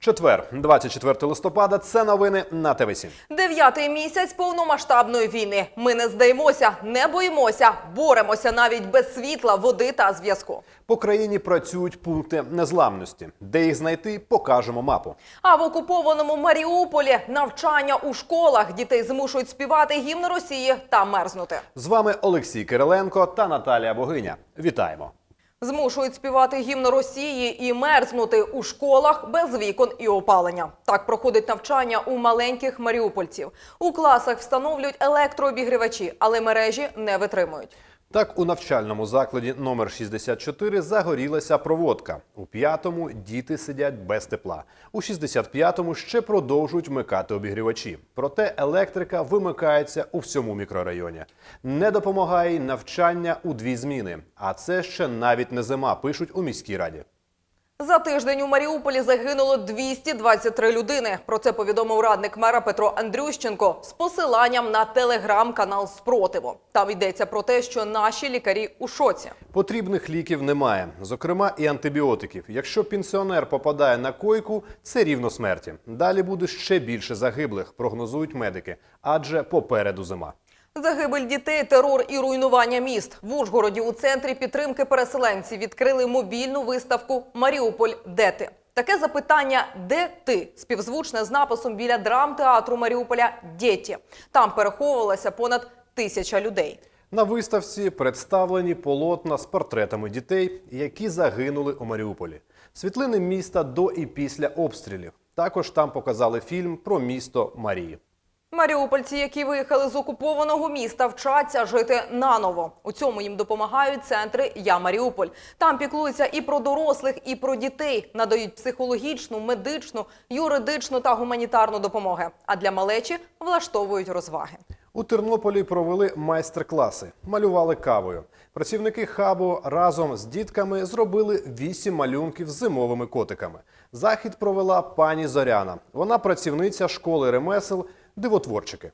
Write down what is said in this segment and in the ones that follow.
Четвер, 24 листопада. Це новини на ТВ 7 Дев'ятий місяць повномасштабної війни. Ми не здаємося, не боїмося, боремося навіть без світла, води та зв'язку. По країні працюють пункти незламності. Де їх знайти, покажемо мапу. А в окупованому Маріуполі навчання у школах дітей змушують співати гімн Росії та мерзнути. З вами Олексій Кириленко та Наталія Богиня. Вітаємо! Змушують співати гімн Росії і мерзнути у школах без вікон і опалення. Так проходить навчання у маленьких маріупольців. У класах встановлюють електрообігрівачі, але мережі не витримують. Так, у навчальному закладі номер 64 загорілася проводка. У п'ятому діти сидять без тепла. У 65-му ще продовжують вмикати обігрівачі. Проте електрика вимикається у всьому мікрорайоні. Не допомагає й навчання у дві зміни. А це ще навіть не зима, пишуть у міській раді. За тиждень у Маріуполі загинуло 223 людини. Про це повідомив радник мера Петро Андрющенко з посиланням на телеграм-канал Спротиву. Там йдеться про те, що наші лікарі у шоці. Потрібних ліків немає, зокрема і антибіотиків. Якщо пенсіонер попадає на койку, це рівно смерті. Далі буде ще більше загиблих, прогнозують медики, адже попереду зима. Загибель дітей, терор і руйнування міст в Ужгороді у центрі підтримки переселенців відкрили мобільну виставку Маріуполь. Де ти? Таке запитання Де ти? співзвучне з написом біля драмтеатру Маріуполя Дєті. Там переховувалося понад тисяча людей. На виставці представлені полотна з портретами дітей, які загинули у Маріуполі. Світлини міста до і після обстрілів. Також там показали фільм про місто Марії. Маріупольці, які виїхали з окупованого міста, вчаться жити наново. У цьому їм допомагають центри Я Маріуполь. Там піклуються і про дорослих, і про дітей, надають психологічну, медичну, юридичну та гуманітарну допомоги. А для малечі влаштовують розваги. У Тернополі провели майстер-класи, малювали кавою. Працівники хабу разом з дітками зробили вісім малюнків з зимовими котиками. Захід провела пані Зоряна. Вона працівниця школи ремесел дивотворчики.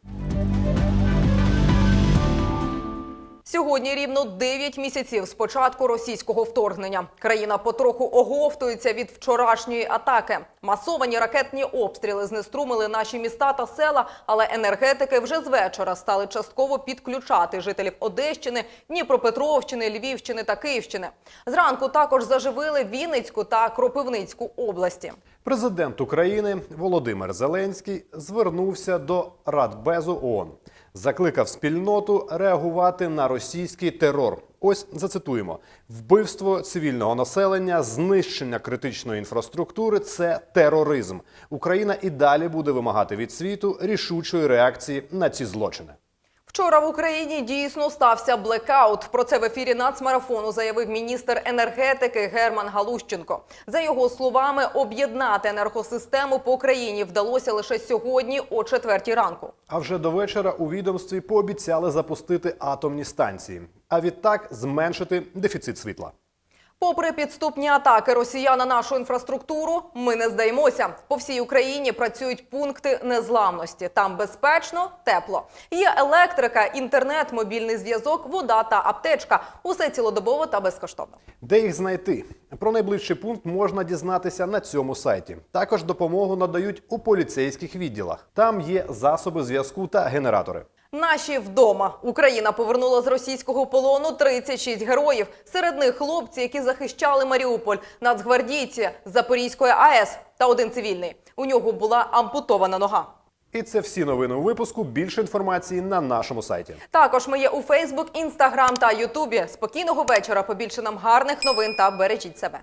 Сьогодні рівно 9 місяців з початку російського вторгнення. Країна потроху оговтується від вчорашньої атаки. Масовані ракетні обстріли знеструмили наші міста та села, але енергетики вже з вечора стали частково підключати жителів Одещини, Дніпропетровщини, Львівщини та Київщини. Зранку також заживили Вінницьку та Кропивницьку області. Президент України Володимир Зеленський звернувся до Радбезу ООН. Закликав спільноту реагувати на російський терор. Ось зацитуємо: вбивство цивільного населення, знищення критичної інфраструктури це тероризм. Україна і далі буде вимагати від світу рішучої реакції на ці злочини. Вчора в Україні дійсно стався блекаут. Про це в ефірі нацмарафону заявив міністр енергетики Герман Галущенко. За його словами, об'єднати енергосистему по країні вдалося лише сьогодні о четвертій ранку. А вже до вечора у відомстві пообіцяли запустити атомні станції, а відтак зменшити дефіцит світла. Попри підступні атаки росіян на нашу інфраструктуру, ми не здаємося. По всій Україні працюють пункти незламності. Там безпечно, тепло. Є електрика, інтернет, мобільний зв'язок, вода та аптечка. Усе цілодобово та безкоштовно. Де їх знайти? Про найближчий пункт можна дізнатися на цьому сайті. Також допомогу надають у поліцейських відділах. Там є засоби зв'язку та генератори. Наші вдома Україна повернула з російського полону 36 героїв. Серед них хлопці, які захищали Маріуполь, нацгвардійці з Запорізької АЕС та один цивільний. У нього була ампутована нога. І це всі новини у випуску. Більше інформації на нашому сайті. Також ми є у Фейсбук, Інстаграм та Ютубі. Спокійного вечора. Побільше нам гарних новин та бережіть себе.